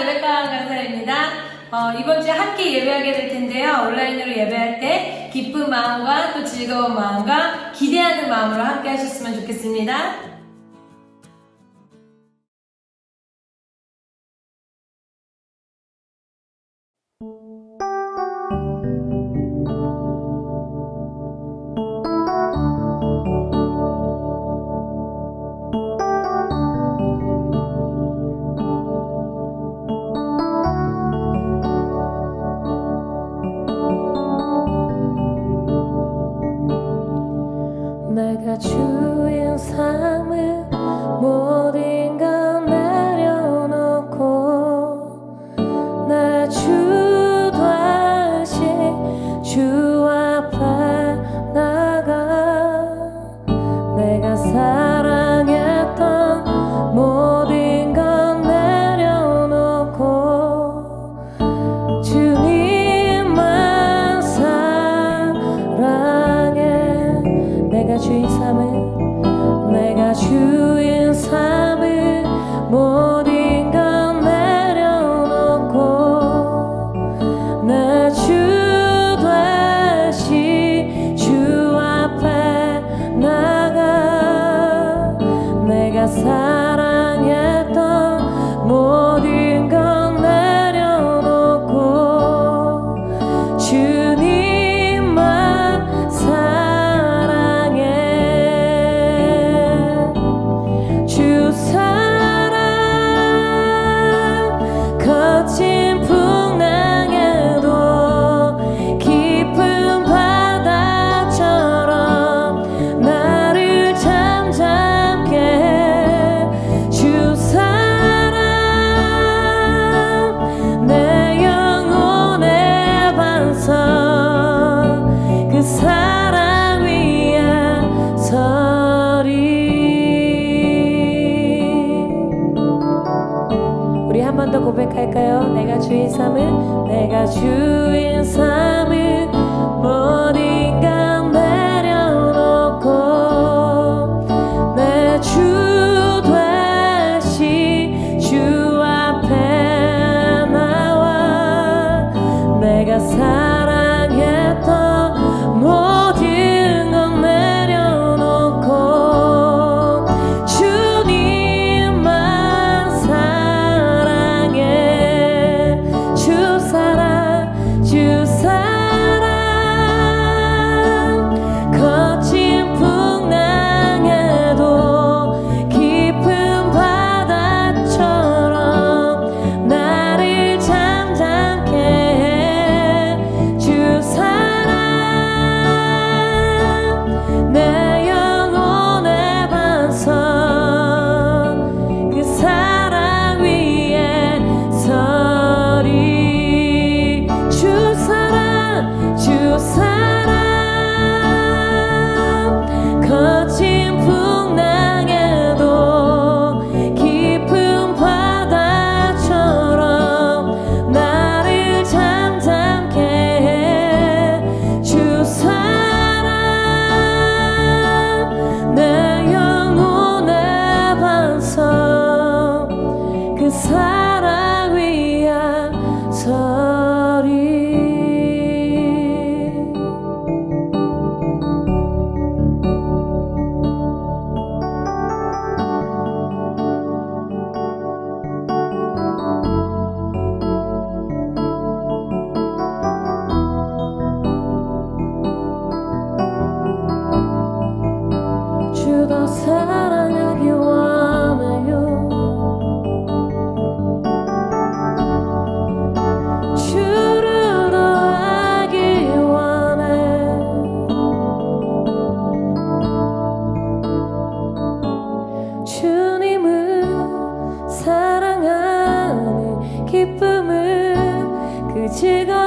예배과 강사입니다. 어, 이번 주에 함께 예배하게 될 텐데요. 온라인으로 예배할 때 기쁜 마음과 또 즐거운 마음과 기대하는 마음으로 함께 하셨으면 좋겠습니다. 내가 주인 삼은 내가 주인 삼 그치가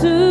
soon.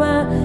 aroma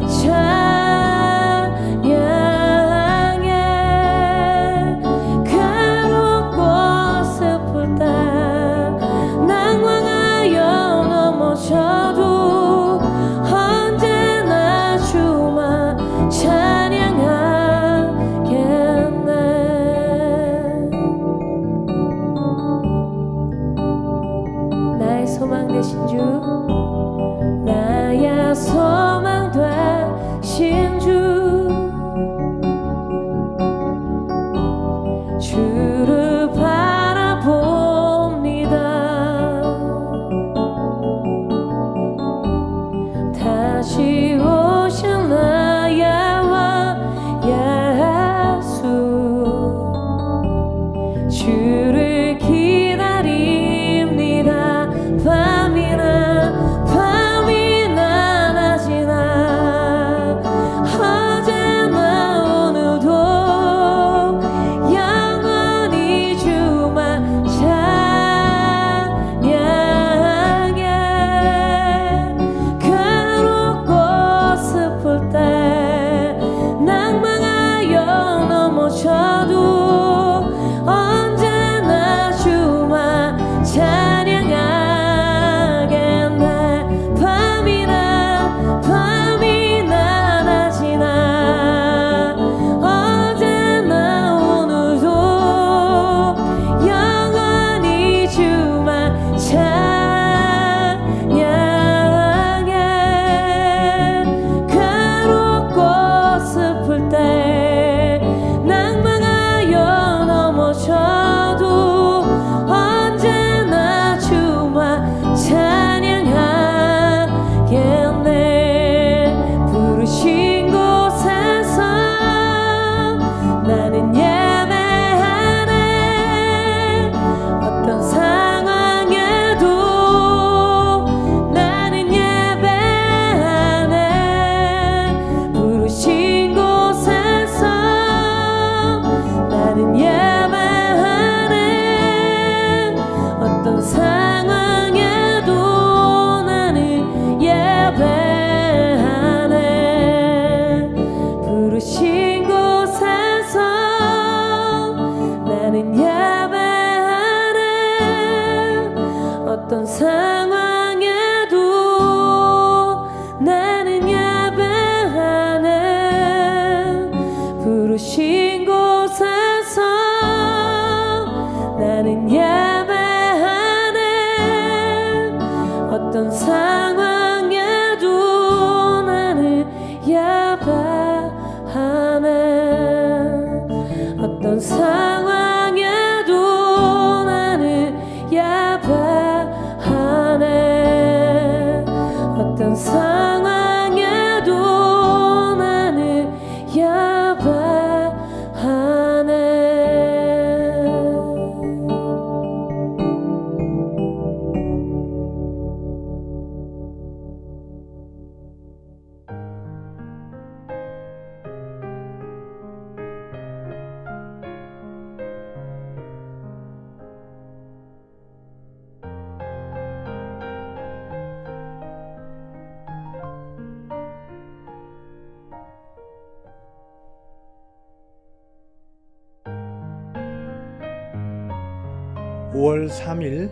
5월 3일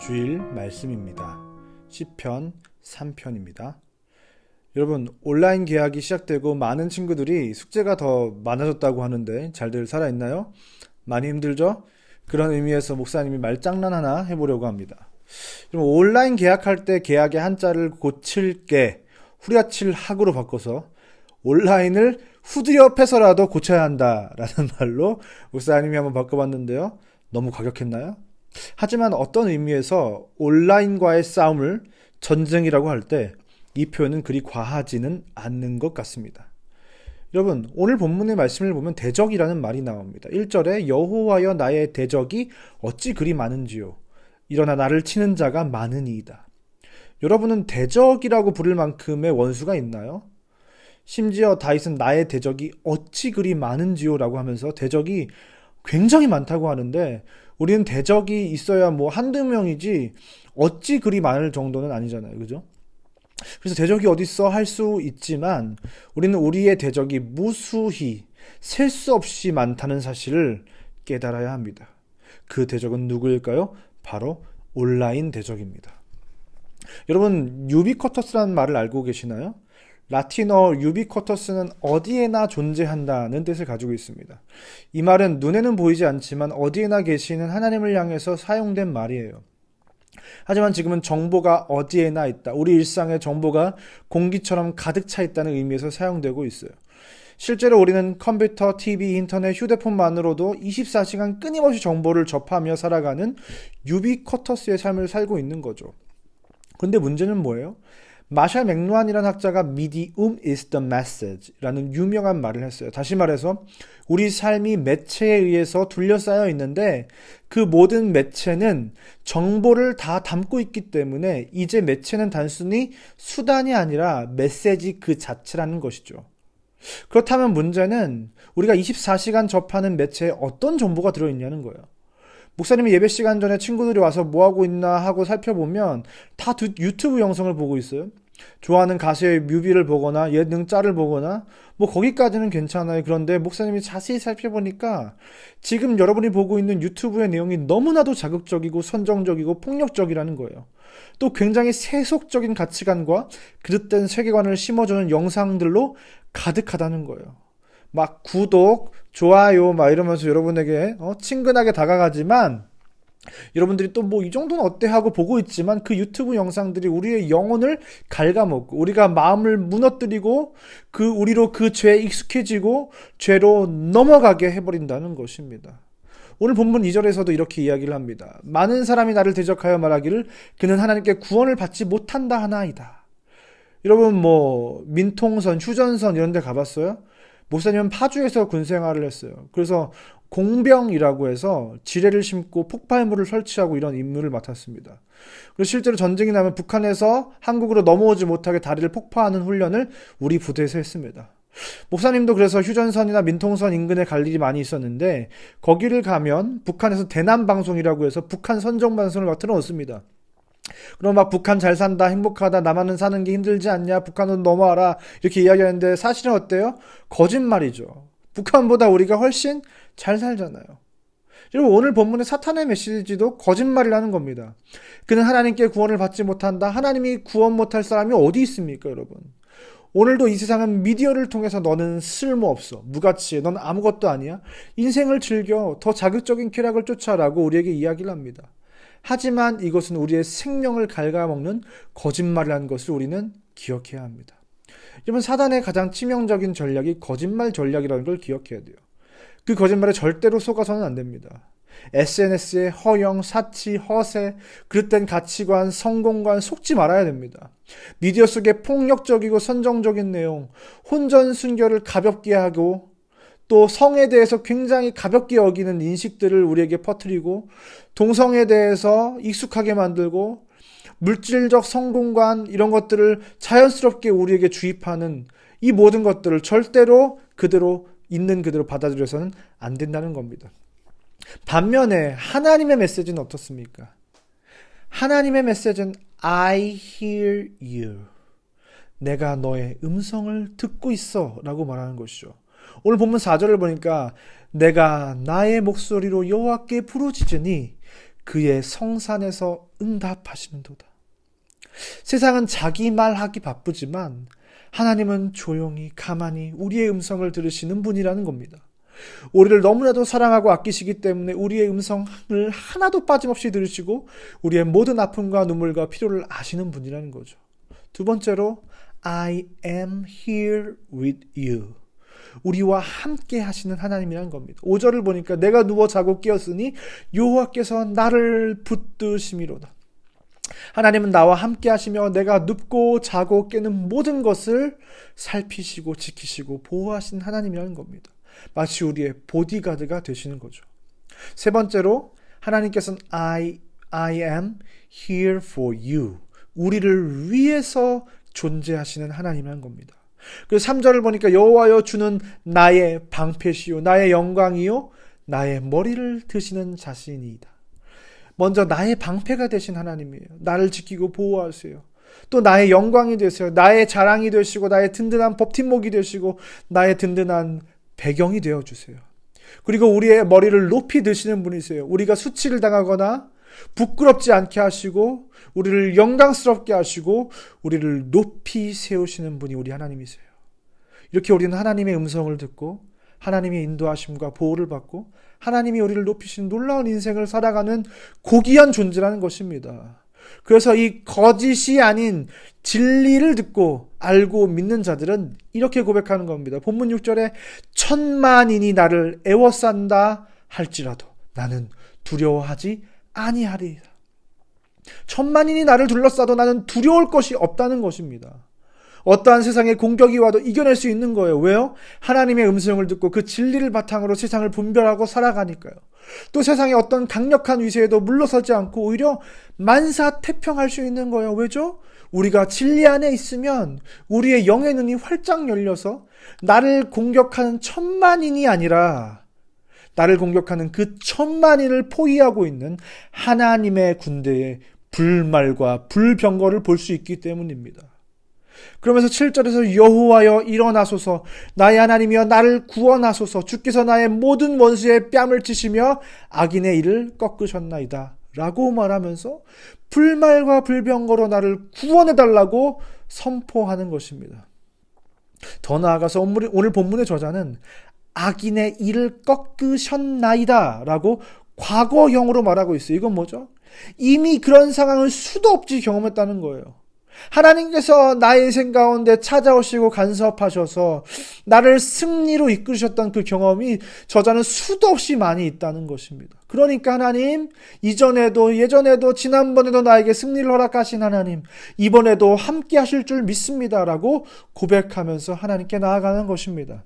주일 말씀입니다. 시편 3편입니다. 여러분, 온라인 계약이 시작되고 많은 친구들이 숙제가 더 많아졌다고 하는데 잘들 살아있나요? 많이 힘들죠? 그런 의미에서 목사님이 말장난 하나 해보려고 합니다. 그럼 온라인 계약할 때 계약의 한자를 고칠게 후려칠 학으로 바꿔서 온라인을 후드려 패서라도 고쳐야 한다라는 말로 목사님이 한번 바꿔봤는데요. 너무 과격했나요? 하지만 어떤 의미에서 온라인과의 싸움을 전쟁이라고 할 때 이 표현은 그리 과하지는 않는 것 같습니다. 여러분, 오늘 본문의 말씀을 보면 대적이라는 말이 나옵니다. 1절에 여호와여 나의 대적이 어찌 그리 많은지요. 일어나 나를 치는 자가 많으니이다. 여러분은 대적이라고 부를 만큼의 원수가 있나요? 심지어 다윗은 나의 대적이 어찌 그리 많은지요라고 하면서 대적이 굉장히 많다고 하는데 우리는 대적이 있어야 뭐 한두 명이지 어찌 그리 많을 정도는 아니잖아요. 그죠? 그래서 대적이 어딨어 할 수 있지만 우리는 우리의 대적이 무수히 셀 수 없이 많다는 사실을 깨달아야 합니다. 그 대적은 누구일까요? 바로 온라인 대적입니다. 여러분 유비쿼터스라는 말을 알고 계시나요? 라틴어 유비쿼터스는 어디에나 존재한다는 뜻을 가지고 있습니다. 이 말은 눈에는 보이지 않지만 어디에나 계시는 하나님을 향해서 사용된 말이에요. 하지만 지금은 정보가 어디에나 있다. 우리 일상에 정보가 공기처럼 가득 차 있다는 의미에서 사용되고 있어요. 실제로 우리는 컴퓨터, TV, 인터넷, 휴대폰만으로도 24시간 끊임없이 정보를 접하며 살아가는 유비쿼터스의 삶을 살고 있는 거죠. 근데 문제는 뭐예요? 마샬 맥루안이라는 학자가 medium is the message라는 유명한 말을 했어요. 다시 말해서 우리 삶이 매체에 의해서 둘러싸여 있는데 그 모든 매체는 정보를 다 담고 있기 때문에 이제 매체는 단순히 수단이 아니라 메시지 그 자체라는 것이죠. 그렇다면 문제는 우리가 24시간 접하는 매체에 어떤 정보가 들어있냐는 거예요. 목사님이 예배 시간 전에 친구들이 와서 뭐 하고 있나 하고 살펴보면 다 두- 유튜브 영상을 보고 있어요. 좋아하는 가수의 뮤비를 보거나 예능 짤을 보거나 뭐 거기까지는 괜찮아요. 그런데 목사님이 자세히 살펴보니까 지금 여러분이 보고 있는 유튜브의 내용이 너무나도 자극적이고 선정적이고 폭력적이라는 거예요. 또 굉장히 세속적인 가치관과 그릇된 세계관을 심어주는 영상들로 가득하다는 거예요. 막 구독, 좋아요 막 이러면서 여러분에게 어, 친근하게 다가가지만 여러분들이 또 뭐 이 정도는 어때 하고 보고 있지만 그 유튜브 영상들이 우리의 영혼을 갉아먹고 우리가 마음을 무너뜨리고 그 우리로 그 죄에 익숙해지고 죄로 넘어가게 해버린다는 것입니다. 오늘 본문 2절에서도 이렇게 이야기를 합니다. 많은 사람이 나를 대적하여 말하기를 그는 하나님께 구원을 받지 못한다 하나이다. 여러분 뭐 민통선, 휴전선 이런 데 가봤어요? 목사님은 파주에서 군 생활을 했어요. 그래서 공병이라고 해서 지뢰를 심고 폭발물을 설치하고 이런 임무를 맡았습니다. 그리고 실제로 전쟁이 나면 북한에서 한국으로 넘어오지 못하게 다리를 폭파하는 훈련을 우리 부대에서 했습니다. 목사님도 그래서 휴전선이나 민통선 인근에 갈 일이 많이 있었는데 거기를 가면 북한에서 대남 방송이라고 해서 북한 선정 방송을 막 틀어놓습니다. 그럼 막 북한 잘 산다, 행복하다, 남한은 사는 게 힘들지 않냐, 북한은 넘어와라 이렇게 이야기하는데 사실은 어때요? 거짓말이죠. 북한보다 우리가 훨씬 잘 살잖아요. 여러분 오늘 본문의 사탄의 메시지도 거짓말이라는 겁니다. 그는 하나님께 구원을 받지 못한다. 하나님이 구원 못할 사람이 어디 있습니까, 여러분? 오늘도 이 세상은 미디어를 통해서 너는 쓸모없어. 무가치해. 넌 아무것도 아니야. 인생을 즐겨. 더 자극적인 쾌락을 쫓아라고 우리에게 이야기를 합니다. 하지만 이것은 우리의 생명을 갉아먹는 거짓말이라는 것을 우리는 기억해야 합니다. 여러분, 사단의 가장 치명적인 전략이 거짓말 전략이라는 걸 기억해야 돼요. 그 거짓말에 절대로 속아서는 안 됩니다. SNS의 허영, 사치, 허세, 그릇된 가치관, 성공관 속지 말아야 됩니다. 미디어 속에 폭력적이고 선정적인 내용, 혼전 순결을 가볍게 하고 또 성에 대해서 굉장히 가볍게 여기는 인식들을 우리에게 퍼뜨리고 동성에 대해서 익숙하게 만들고 물질적 성공관 이런 것들을 자연스럽게 우리에게 주입하는 이 모든 것들을 절대로 그대로 있는 그대로 받아들여서는 안 된다는 겁니다. 반면에 하나님의 메시지는 어떻습니까? 하나님의 메시지는 I hear you. 내가 너의 음성을 듣고 있어 라고 말하는 것이죠. 오늘 본문 4절을 보니까 내가 나의 목소리로 여호와께 부르짖으니 그의 성산에서 응답하시는도다. 세상은 자기 말하기 바쁘지만 하나님은 조용히 가만히 우리의 음성을 들으시는 분이라는 겁니다. 우리를 너무나도 사랑하고 아끼시기 때문에 우리의 음성을 하나도 빠짐없이 들으시고 우리의 모든 아픔과 눈물과 필요를 아시는 분이라는 거죠. 두 번째로 I am here with you. 우리와 함께 하시는 하나님이라는 겁니다. 5절을 보니까 내가 누워 자고 깨었으니 여호와께서 나를 붙드심이로다. 하나님은 나와 함께 하시며 내가 눕고 자고 깨는 모든 것을 살피시고 지키시고 보호하신 하나님이라는 겁니다. 마치 우리의 보디가드가 되시는 거죠. 세 번째로 하나님께서는 I, I am here for you. 우리를 위해서 존재하시는 하나님이라는 겁니다. 그래서 3절을 보니까 여호와여 주는 나의 방패시요 나의 영광이요 나의 머리를 드시는 자신이다. 먼저 나의 방패가 되신 하나님이에요. 나를 지키고 보호하세요. 또 나의 영광이 되세요. 나의 자랑이 되시고 나의 든든한 법팀목이 되시고 나의 든든한 배경이 되어 주세요. 그리고 우리의 머리를 높이 드시는 분이세요. 우리가 수치를 당하거나 부끄럽지 않게 하시고 우리를 영광스럽게 하시고 우리를 높이 세우시는 분이 우리 하나님이세요. 이렇게 우리는 하나님의 음성을 듣고 하나님의 인도하심과 보호를 받고 하나님이 우리를 높이신 놀라운 인생을 살아가는 고귀한 존재라는 것입니다. 그래서 이 거짓이 아닌 진리를 듣고 알고 믿는 자들은 이렇게 고백하는 겁니다. 본문 6절에 천만인이 나를 애워싼다 할지라도 나는 두려워하지 아니하리라. 천만인이 나를 둘러싸도 나는 두려울 것이 없다는 것입니다. 어떠한 세상의 공격이 와도 이겨낼 수 있는 거예요. 왜요? 하나님의 음성을 듣고 그 진리를 바탕으로 세상을 분별하고 살아가니까요. 또 세상의 어떤 강력한 위세에도 물러서지 않고 오히려 만사 태평할 수 있는 거예요. 왜죠? 우리가 진리 안에 있으면 우리의 영의 눈이 활짝 열려서 나를 공격하는 천만인이 아니라 나를 공격하는 그 천만인을 포위하고 있는 하나님의 군대의 불말과 불병거를 볼 수 있기 때문입니다. 그러면서 7절에서 여호와여 일어나소서 나의 하나님이여 나를 구원하소서 주께서 나의 모든 원수의 뺨을 치시며 악인의 일을 꺾으셨나이다 라고 말하면서 불말과 불병거로 나를 구원해 달라고 선포하는 것입니다. 더 나아가서 오늘 본문의 저자는 악인의 일을 꺾으셨나이다 라고 과거형으로 말하고 있어요. 이건 뭐죠? 이미 그런 상황을 수도 없이 경험했다는 거예요. 하나님께서 나의 인생 가운데 찾아오시고 간섭하셔서 나를 승리로 이끌으셨던 그 경험이 저자는 수도 없이 많이 있다는 것입니다. 그러니까 하나님, 이전에도 예전에도 지난번에도 나에게 승리를 허락하신 하나님, 이번에도 함께 하실 줄 믿습니다 라고 고백하면서 하나님께 나아가는 것입니다.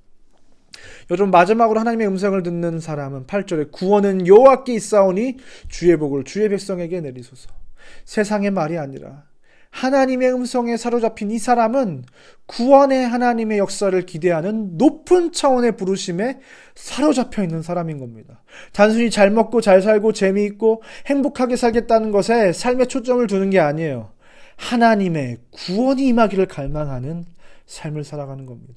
여러분 마지막으로 하나님의 음성을 듣는 사람은 8절에 구원은 여호와께 있사오니 주의 복을 주의 백성에게 내리소서. 세상의 말이 아니라 하나님의 음성에 사로잡힌 이 사람은 구원의 하나님의 역사를 기대하는 높은 차원의 부르심에 사로잡혀 있는 사람인 겁니다. 단순히 잘 먹고 잘 살고 재미있고 행복하게 살겠다는 것에 삶의 초점을 두는 게 아니에요. 하나님의 구원이 임하기를 갈망하는 삶을 살아가는 겁니다.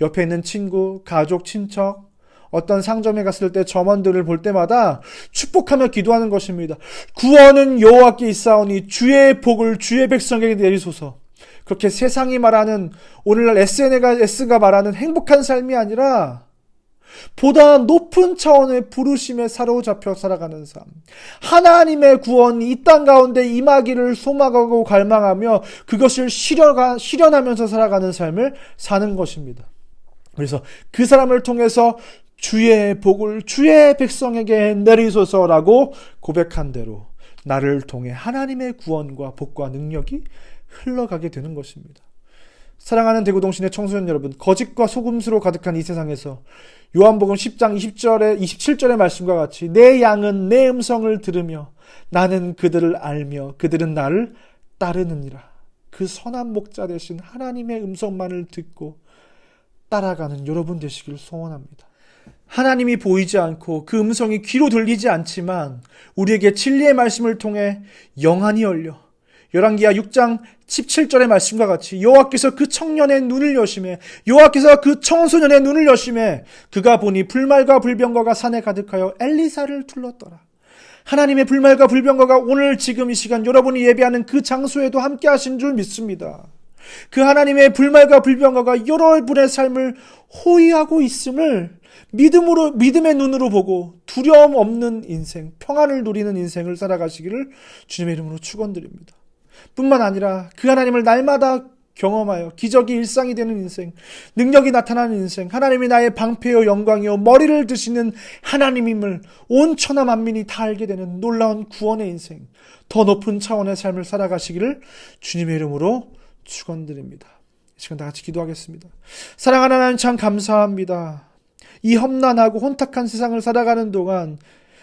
옆에 있는 친구, 가족, 친척, 어떤 상점에 갔을 때 점원들을 볼 때마다 축복하며 기도하는 것입니다. 구원은 여호와께 있사오니 주의 복을 주의 백성에게 내리소서. 그렇게 세상이 말하는 오늘날 SNS가 말하는 행복한 삶이 아니라 보다 높은 차원의 부르심에 사로잡혀 살아가는 삶. 하나님의 구원이 이 땅 가운데 임하기를 소망하고 갈망하며 그것을 실현하, 실현하면서 살아가는 삶을 사는 것입니다. 그래서 그 사람을 통해서 주의 복을 주의 백성에게 내리소서라고 고백한 대로 나를 통해 하나님의 구원과 복과 능력이 흘러가게 되는 것입니다. 사랑하는 대구동신의 청소년 여러분, 거짓과 속음수로 가득한 이 세상에서 요한복음 10장 20절에 27절의 말씀과 같이 내 양은 내 음성을 들으며 나는 그들을 알며 그들은 나를 따르느니라. 그 선한 목자 되신 하나님의 음성만을 듣고 따라가는 여러분 되시길 소원합니다. 하나님이 보이지 않고 그 음성이 귀로 들리지 않지만 우리에게 진리의 말씀을 통해 영안이 열려 열왕기하 6장 17절의 말씀과 같이 여호와께서 그 청년의 눈을 여심해 여호와께서 그 청소년의 눈을 여심해 그가 보니 불말과 불병거가 산에 가득하여 엘리사를 둘렀더라. 하나님의 불말과 불병거가 오늘 지금 이 시간 여러분이 예배하는 그 장소에도 함께 하신 줄 믿습니다. 그 하나님의 불말과 불병거가 여러분의 삶을 호위하고 있음을 믿음으로 믿음의 눈으로 보고 두려움 없는 인생, 평안을 누리는 인생을 살아가시기를 주님의 이름으로 축원드립니다. 뿐만 아니라 그 하나님을 날마다 경험하여 기적이 일상이 되는 인생, 능력이 나타나는 인생, 하나님이 나의 방패요 영광이요 머리를 드시는 하나님임을 온 천하 만민이 다 알게 되는 놀라운 구원의 인생, 더 높은 차원의 삶을 살아가시기를 주님의 이름으로 축원드립니다. 이 시간 다 같이 기도하겠습니다. 사랑하는 하나님 참 감사합니다. 이 험난하고 혼탁한 세상을 살아가는 동안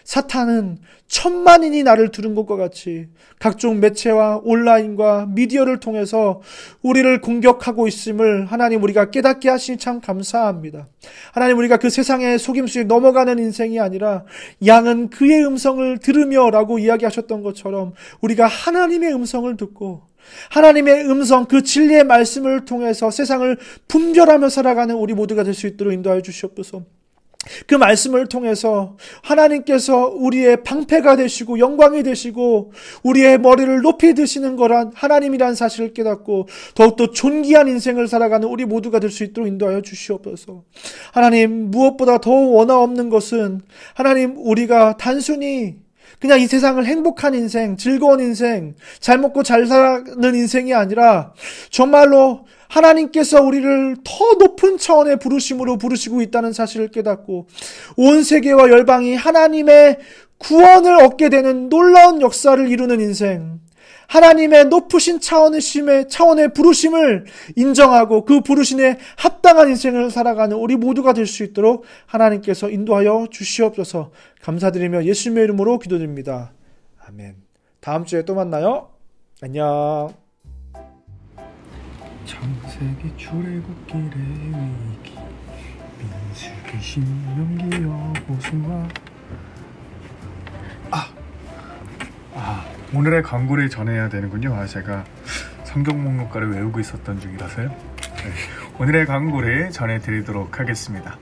사탄은 천만인이 나를 들은 것과 같이 각종 매체와 온라인과 미디어를 통해서 우리를 공격하고 있음을 하나님 우리가 깨닫게 하시니 참 감사합니다. 하나님 우리가 그 세상의 속임수에 넘어가는 인생이 아니라 양은 그의 음성을 들으며라고 이야기하셨던 것처럼 우리가 하나님의 음성을 듣고 하나님의 음성 그 진리의 말씀을 통해서 세상을 분별하며 살아가는 우리 모두가 될 수 있도록 인도하여 주시옵소서. 그 말씀을 통해서 하나님께서 우리의 방패가 되시고 영광이 되시고 우리의 머리를 높이 드시는 거란 하나님이란 사실을 깨닫고 더욱더 존귀한 인생을 살아가는 우리 모두가 될 수 있도록 인도하여 주시옵소서. 하나님 무엇보다 더 원하 없는 것은 하나님 우리가 단순히 그냥 이 세상을 행복한 인생, 즐거운 인생, 잘 먹고 잘 사는 인생이 아니라 정말로 하나님께서 우리를 더 높은 차원의 부르심으로 부르시고 있다는 사실을 깨닫고 온 세계와 열방이 하나님의 구원을 얻게 되는 놀라운 역사를 이루는 인생. 하나님의 높으신 차원의 심의 차원의 부르심을 인정하고 그 부르심에 합당한 인생을 살아가는 우리 모두가 될 수 있도록 하나님께서 인도하여 주시옵소서 감사드리며 예수님의 이름으로 기도드립니다. 아멘. 다음 주에 또 만나요. 안녕. 창세기 출애굽길의 위기 민수기 신명기 여호수아 아, 아 오늘의 광고를 전해야 되는군요. 아 제가 성경 목록가를 외우고 있었던 중이라서요. 네, 오늘의 광고를 전해드리도록 하겠습니다.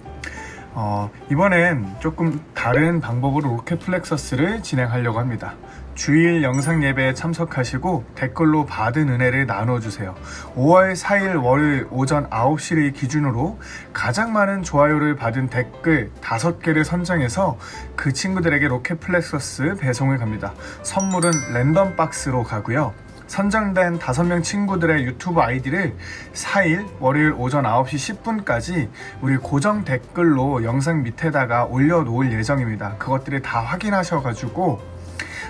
어, 이번엔 조금 다른 방법으로 로켓플렉서스를 진행하려고 합니다. 주일 영상 예배에 참석하시고 댓글로 받은 은혜를 나눠주세요. 5월 4일 월요일 오전 9시를 기준으로 가장 많은 좋아요를 받은 댓글 5개를 선정해서 그 친구들에게 로켓 플렉서스 배송을 갑니다. 선물은 랜덤 박스로 가고요. 선정된 5명 친구들의 유튜브 아이디를 4일 월요일 오전 9시 10분까지 우리 고정 댓글로 영상 밑에다가 올려놓을 예정입니다. 그것들을 다 확인하셔가지고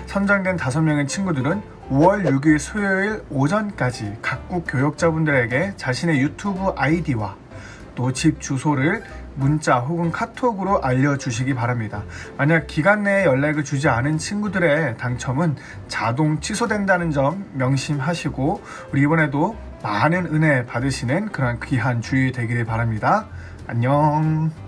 선정된 5명의 친구들은 5월 6일 수요일 오전까지 각국 교역자분들에게 자신의 유튜브 아이디와 또 집 주소를 문자 혹은 카톡으로 알려주시기 바랍니다. 만약 기간 내에 연락을 주지 않은 친구들의 당첨은 자동 취소된다는 점 명심하시고 우리 이번에도 많은 은혜 받으시는 그런 귀한 주일 되기를 바랍니다. 안녕.